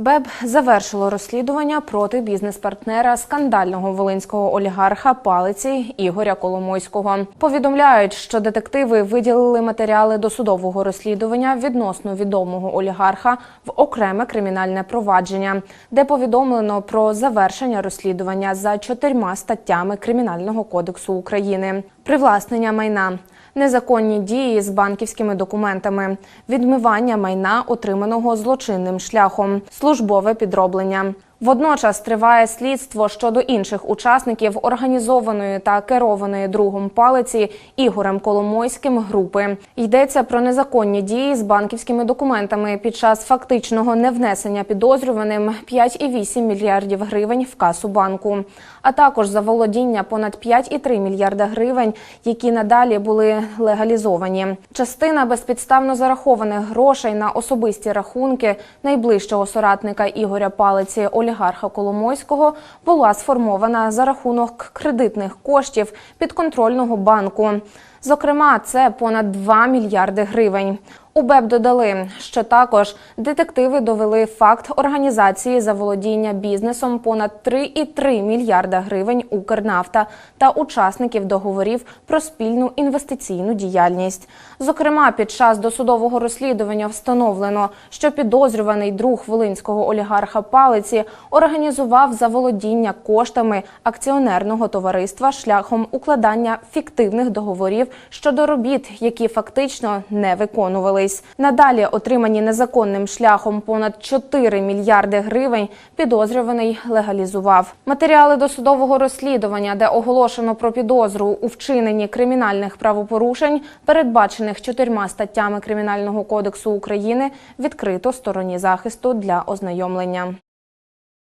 БЕБ завершило розслідування проти бізнес-партнера скандального волинського олігарха палиці Ігоря Коломойського. Повідомляють, що детективи виділили матеріали досудового розслідування відносно відомого олігарха в окреме кримінальне провадження, де повідомлено про завершення розслідування за чотирма статтями Кримінального кодексу України: привласнення майна. Незаконні дії з банківськими документами, відмивання майна, отриманого злочинним шляхом, службове підроблення. Водночас триває слідство щодо інших учасників організованої та керованої другом палиці Ігорем Коломойським групи. Йдеться про незаконні дії з банківськими документами під час фактичного невнесення підозрюваним 5,8 мільярдів гривень в касу банку, а також за володіння понад 5,3 мільярда гривень, які надалі були легалізовані. Частина безпідставно зарахованих грошей на особисті рахунки найближчого соратника Ігоря Палиці олігарха Коломойського була сформована за рахунок кредитних коштів підконтрольного банку. Зокрема, це понад 2 мільярди гривень. У БЕБ додали, що також детективи довели факт організації заволодіння бізнесом понад 3,3 мільярда гривень Укрнафта та учасників договорів про спільну інвестиційну діяльність. Зокрема, під час досудового розслідування встановлено, що підозрюваний друг волинського олігарха Палиці організував заволодіння коштами акціонерного товариства шляхом укладання фіктивних договорів щодо робіт, які фактично не виконувались. Надалі отримані незаконним шляхом понад 4 мільярди гривень. Підозрюваний легалізував матеріали досудового розслідування, де оголошено про підозру у вчиненні кримінальних правопорушень, передбачених чотирма статтями Кримінального кодексу України, відкрито стороні захисту для ознайомлення.